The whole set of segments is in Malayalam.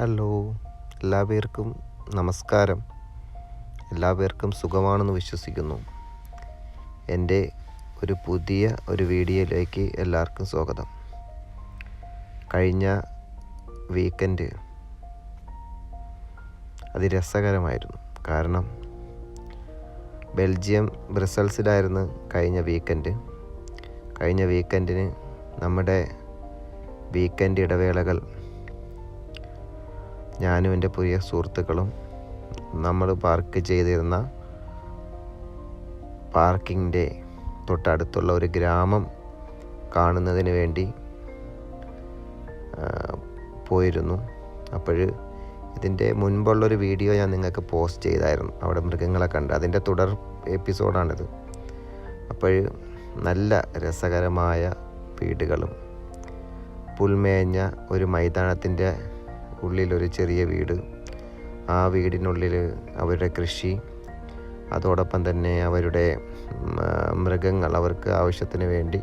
ഹലോ. എല്ലാ പേർക്കും നമസ്കാരം. എല്ലാ പേർക്കും സുഖമാണെന്ന് വിശ്വസിക്കുന്നു. എന്റെ ഒരു പുതിയ ഒരു വീഡിയോയിലേക്ക് എല്ലാവർക്കും സ്വാഗതം. കഴിഞ്ഞ വീക്കെൻഡ് അതിരസകരമായിരുന്നു. കാരണം ബെൽജിയം ബ്രസൽസിലായിരുന്നു കഴിഞ്ഞ വീക്കെൻഡ് കഴിഞ്ഞ വീക്കെൻഡിന് നമ്മുടെ വീക്കെൻഡ് ഇടവേളകൾ ഞാനും എന്റെ പുതിയ സുഹൃത്തുക്കളും നമ്മൾ പാർക്ക് ചെയ്തിരുന്ന പാർക്കിങ്ങിന്റെ തൊട്ടടുത്തുള്ള ഒരു ഗ്രാമം കാണുന്നതിന് വേണ്ടി പോയിരുന്നു. അപ്പോൾ ഇതിന്റെ മുൻപുള്ളൊരു വീഡിയോ ഞാൻ നിങ്ങൾക്ക് പോസ്റ്റ് ചെയ്തായിരുന്നു. അവിടെ മൃഗങ്ങളെ കണ്ട്. അതിന്റെ തുടർ എപ്പിസോഡാണിത് അപ്പോൾ നല്ല രസകരമായ വീടുകളും പുൽമേഞ്ഞ ഒരു മൈതാനത്തിന്റെ ഉള്ളിലൊരു ചെറിയ വീട്. ആ വീടിനുള്ളിൽ അവരുടെ കൃഷി. അതോടൊപ്പം തന്നെ അവരുടെ മൃഗങ്ങൾ അവർക്ക് ആവശ്യത്തിന് വേണ്ടി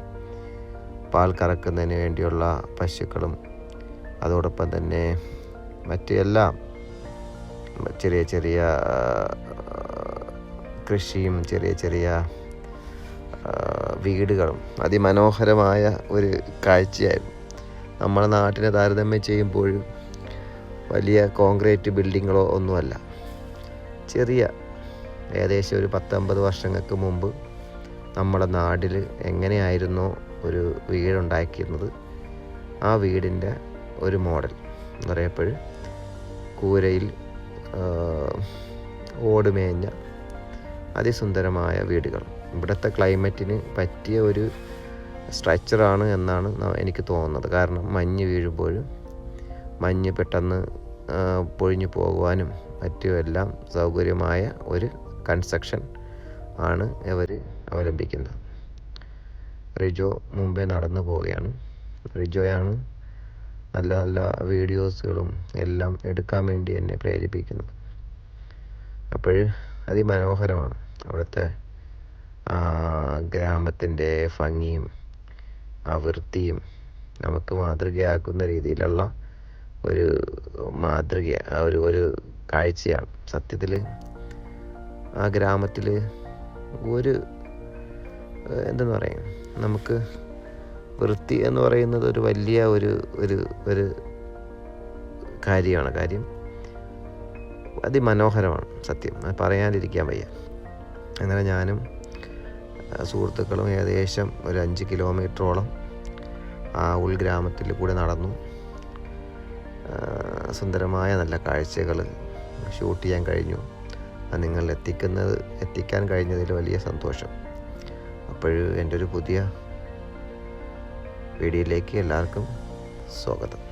പാൽ കറക്കുന്നതിന് വേണ്ടിയുള്ള പശുക്കളും അതോടൊപ്പം തന്നെ മറ്റ് എല്ലാം ചെറിയ ചെറിയ കൃഷിയും ചെറിയ ചെറിയ വീടുകളും അതിമനോഹരമായ ഒരു കാഴ്ചയായിരുന്നു. നമ്മുടെ നാട്ടിനെ താരതമ്യം ചെയ്യുമ്പോൾ വലിയ കോൺക്രീറ്റ് ബിൽഡിങ്ങുകളോ ഒന്നുമല്ല. ചെറിയ ഏകദേശം ഒരു പത്തൊമ്പത് വർഷങ്ങൾക്ക് മുമ്പ് നമ്മുടെ നാട്ടിൽ എങ്ങനെയായിരുന്നു ഒരു വീടുണ്ടാക്കിയിരുന്നത്? ആ വീടിന്റെ ഒരു മോഡൽ എന്ന് പറയപ്പോൾ കൂരയിൽ ഓടുമേഞ്ഞ ഓട് മേഞ്ഞ അതിസുന്ദരമായ വീടുകൾ. ഇവിടുത്തെ ക്ലൈമറ്റിന് പറ്റിയ ഒരു സ്ട്രക്ചറാണ് എന്നാണ് എനിക്ക് തോന്നുന്നത്. കാരണം മഞ്ഞ് വീഴുമ്പോഴും മഞ്ഞ് പെട്ടെന്ന് പൊഴിഞ്ഞു പോകുവാനും മറ്റുമെല്ലാം സൗകര്യമായ ഒരു കൺസ്ട്രക്ഷൻ ആണ് ഇവർ അവലംബിക്കുന്നത്. റിജോ മുമ്പേ നടന്നു പോവുകയാണ്. റിജോയാണ് നല്ല നല്ല വീഡിയോസുകളും എല്ലാം എടുക്കാൻ വേണ്ടി എന്നെ പ്രേരിപ്പിക്കുന്നത്. അപ്പോൾ അതിമനോഹരമാണ് അവിടുത്തെ ഗ്രാമത്തിന്റെ ഭംഗിയും ആ വൃത്തിയും നമുക്ക് മാതൃകയാക്കുന്ന രീതിയിലുള്ള ഒരു മാതൃക ആ ഒരു ഒരു കാഴ്ചയാണ്. സത്യത്തിൽ ആ ഗ്രാമത്തിൽ ഒരു എന്തെന്ന് പറയാം നമുക്ക് വൃത്തി എന്ന് പറയുന്നത് ഒരു വലിയ ഒരു ഒരു ഒരു കാര്യമാണ്. കാര്യം അതിമനോഹരമാണ് സത്യം. അത് പറയാതിരിക്കാൻ വയ്യ. അങ്ങനെ ഞാനും സുഹൃത്തുക്കളും ഏകദേശം ഒരു അഞ്ച് കിലോമീറ്ററോളം ആ ഉൾഗ്രാമത്തിൽ കൂടെ നടന്നു. സുന്ദരമായ നല്ല കാഴ്ചകൾ ഷൂട്ട് ചെയ്യാൻ കഴിഞ്ഞു. അത് നിങ്ങൾ എത്തിക്കുന്നത് എത്തിക്കാൻ കഴിഞ്ഞതിൽ വലിയ സന്തോഷം. അപ്പോൾ എന്റെ ഒരു പുതിയ വീഡിയോയിലേക്ക് എല്ലാവർക്കും സ്വാഗതം.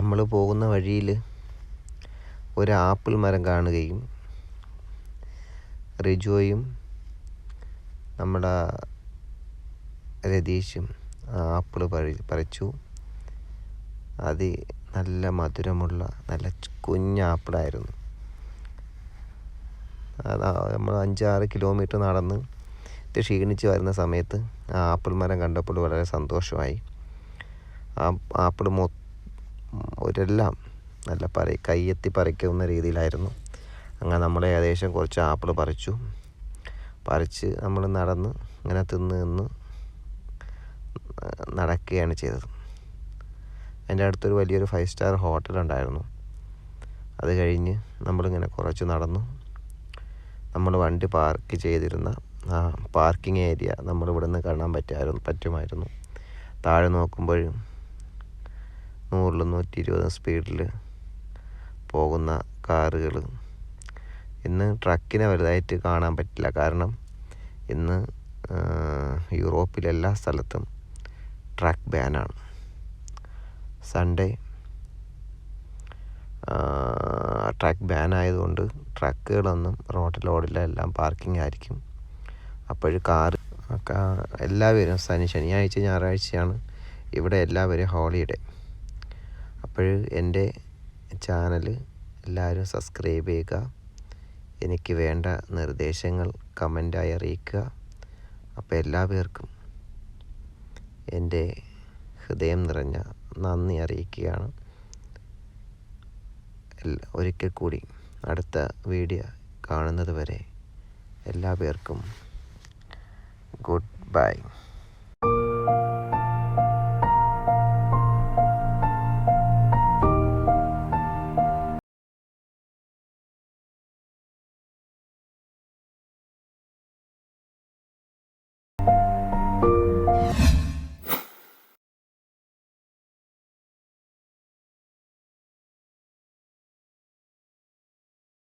നമ്മൾ പോകുന്ന വഴിയിൽ ഒരു ആപ്പിൾ മരം കാണുകയും റിജോയും നമ്മുടെ രതീഷും ആപ്പിൾ പറി പറിച്ചു. അത് നല്ല മധുരമുള്ള നല്ല കുഞ്ഞ ആപ്പിളായിരുന്നു. അത് നമ്മൾ അഞ്ചാറ് കിലോമീറ്റർ നടന്ന് ക്ഷീണിച്ച് വരുന്ന സമയത്ത് ആ ആപ്പിൾ മരം കണ്ടപ്പോൾ വളരെ സന്തോഷമായി. ആ ആപ്പിൾ മൊ ഒരെല്ലാം നല്ല പറ കയ്യെത്തി പറിക്കുന്ന രീതിയിലായിരുന്നു. അങ്ങനെ നമ്മൾ ഏകദേശം കുറച്ച് ആപ്പിൾ പറിച്ചു. പറിച്ച് നമ്മൾ നടന്ന് ഇങ്ങനെ തിന്ന് നിന്ന് നടക്കുകയാണ് ചെയ്തത്. അതിന്റെ അടുത്തൊരു വലിയൊരു ഫൈവ് സ്റ്റാർ ഹോട്ടൽ ഉണ്ടായിരുന്നു. അത് കഴിഞ്ഞ് നമ്മളിങ്ങനെ കുറച്ച് നടന്നു. നമ്മൾ വണ്ടി പാർക്ക് ചെയ്തിരുന്ന ആ പാർക്കിംഗ് ഏരിയ നിന്ന് കാണാൻ പറ്റായിരുന്നു പറ്റുമായിരുന്നു. താഴെ നോക്കുമ്പോൾ നൂറിലും നൂറ്റി ഇരുപതും സ്പീഡിൽ പോകുന്ന കാറുകൾ ഇന്ന് ട്രക്കിനെ വലുതായിട്ട് കാണാൻ പറ്റില്ല. കാരണം ഇന്ന് യൂറോപ്പിലെല്ലാ സ്ഥലത്തും ട്രക്ക് ബാനാണ്. സൺഡേ ട്രക്ക് ബാൻ ആയതുകൊണ്ട് ട്രക്കുകളൊന്നും റോഡിൽ ഓടില്ല. എല്ലാം പാർക്കിംഗ് ആയിരിക്കും. അപ്പോൾ കാർ എല്ലാവരും ശനി ശനിയാഴ്ച ഞായറാഴ്ചയാണ് ഇവിടെ എല്ലാവരും ഹോളിഡേ. അപ്പോൾ എന്റെ ചാനൽ എല്ലാവരും സബ്സ്ക്രൈബ് ചെയ്യുക. എനിക്ക് വേണ്ട നിർദ്ദേശങ്ങൾ കമന്റായി അറിയിക്കുക. അപ്പോൾ എല്ലാ പേർക്കും എന്റെ ഹൃദയം നിറഞ്ഞ നന്ദി അറിയിക്കുകയാണ്. ഒരിക്കൽ കൂടി അടുത്ത വീഡിയോ കാണുന്നത് വരെ എല്ലാ പേർക്കും ഗുഡ് ബൈ you